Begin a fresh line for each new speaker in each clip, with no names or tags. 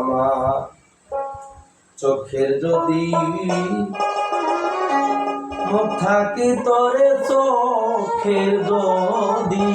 আমার চোখের যদি থাকে তরে চোখের যদি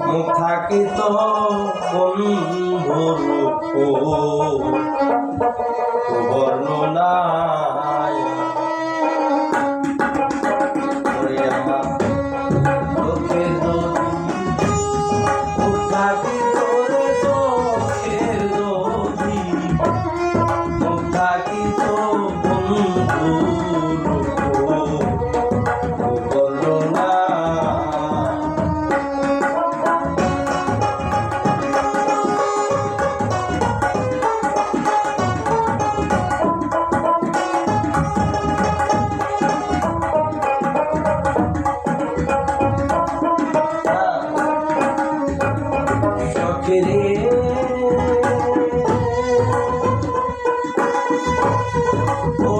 মুখ থাকে তখন বর্ণনা Oh.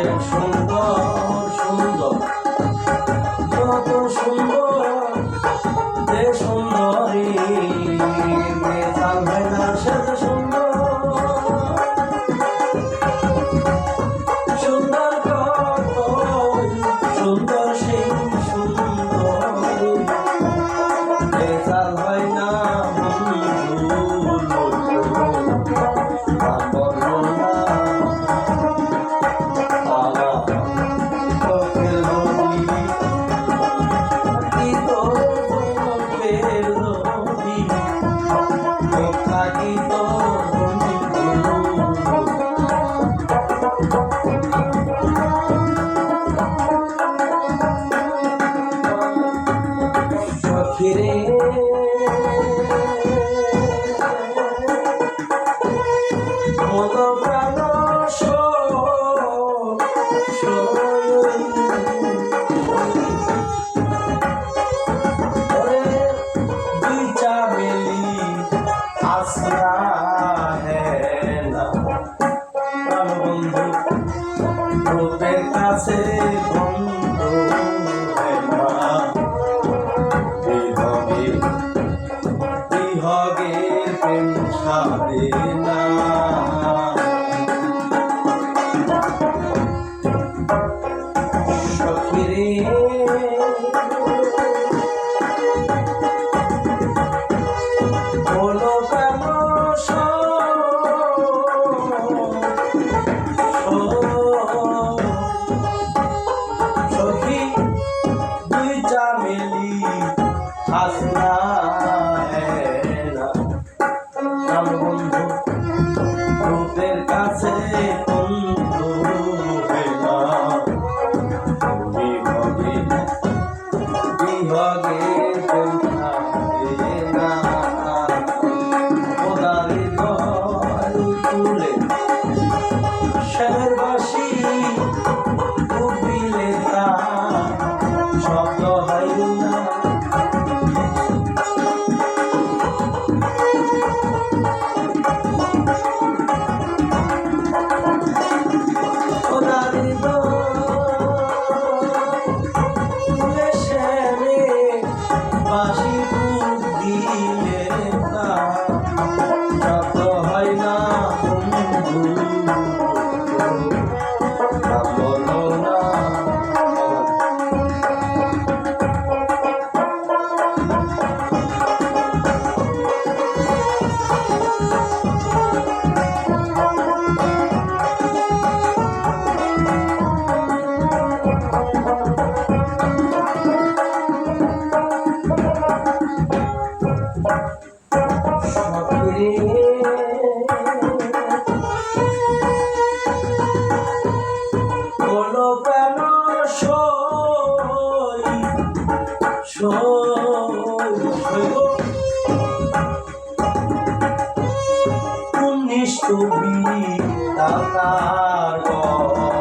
অনেক সুন্দর সুন্দর। কত সুন্দর যে সুন্দরী। মেয়ে সুন্দর। say, come. चमेली हंसना বন্ধু তোদের কাছে বন্ধু Thank you. সরি সরি উনিশ কবি তাকার